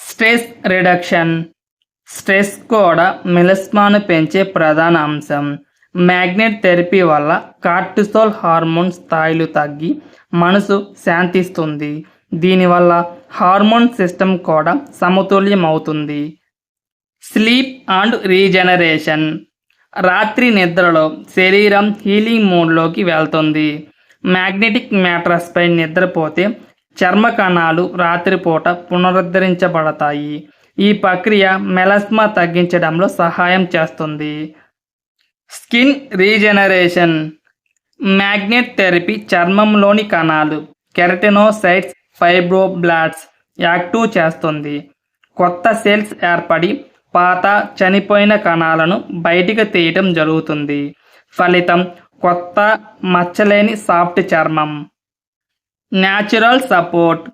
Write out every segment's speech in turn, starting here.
Stress reduction. Stress కూడా మిలస్మాను పెంచే ప్రధాన అంశం. మ్యాగ్నెట్ థెరపీ వల్ల కార్టిసోల్ హార్మోన్ స్థాయిలు తగ్గి మనసు శాంతిస్తుంది. దీనివల్ల హార్మోన్ సిస్టమ్ కూడా సమతుల్యం అవుతుంది స్లీప్ అండ్ రీజనరేషన్. రాత్రి నిద్రలో శరీరం హీలింగ్ మోడ్లోకి వెళ్తుంది. మ్యాగ్నెటిక్ మ్యాట్రస్పై నిద్రపోతే చర్మ కణాలు రాత్రిపూట పునరుద్ధరించబడతాయి. ఈ ప్రక్రియ మెలస్మా తగ్గించడంలో సహాయం చేస్తుంది. స్కిన్ రీజనరేషన్ మ్యాగ్నెట్ థెరపీ చర్మంలోని కణాలు కెరటినోసైట్స్ ఫైబ్రోబ్లాడ్స్ యాక్టివ్ చేస్తుంది. కొత్త సెల్స్ ఏర్పడి పాత చనిపోయిన కణాలను బయటికి తీయటం జరుగుతుంది. ఫలితం కొత్త మచ్చలేని సాఫ్ట్ చర్మం. న్యాచురల్ సపోర్ట్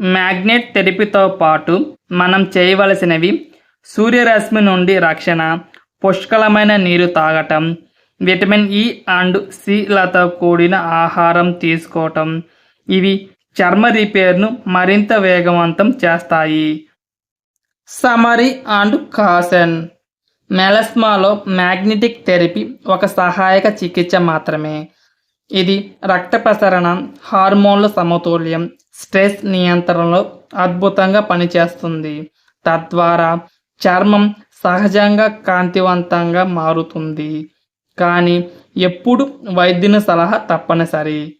మ్యాగ్నెట్ థెరపీతో పాటు మనం చేయవలసినవి సూర్యరశ్మి నుండి రక్షణ పుష్కలమైన నీరు తాగటం విటమిన్ ఇ అండ్ సిలతో కూడిన ఆహారం తీసుకోవటం. ఇవి చర్మ రిపేర్ను మరింత వేగవంతం చేస్తాయి. సమరీ అండ్ కాసన్. మెలస్మాలో మ్యాగ్నెటిక్ థెరపీ ఒక సహాయక చికిత్స మాత్రమే. ఇది రక్త ప్రసరణ హార్మోన్ల సమతుల్యం స్ట్రెస్ నియంత్రణలో అద్భుతంగా పనిచేస్తుంది. తద్వారా చర్మం సహజంగా కాంతివంతంగా మారుతుంది. కానీ ఎప్పుడు వైద్యుని సలహా తప్పనిసరి.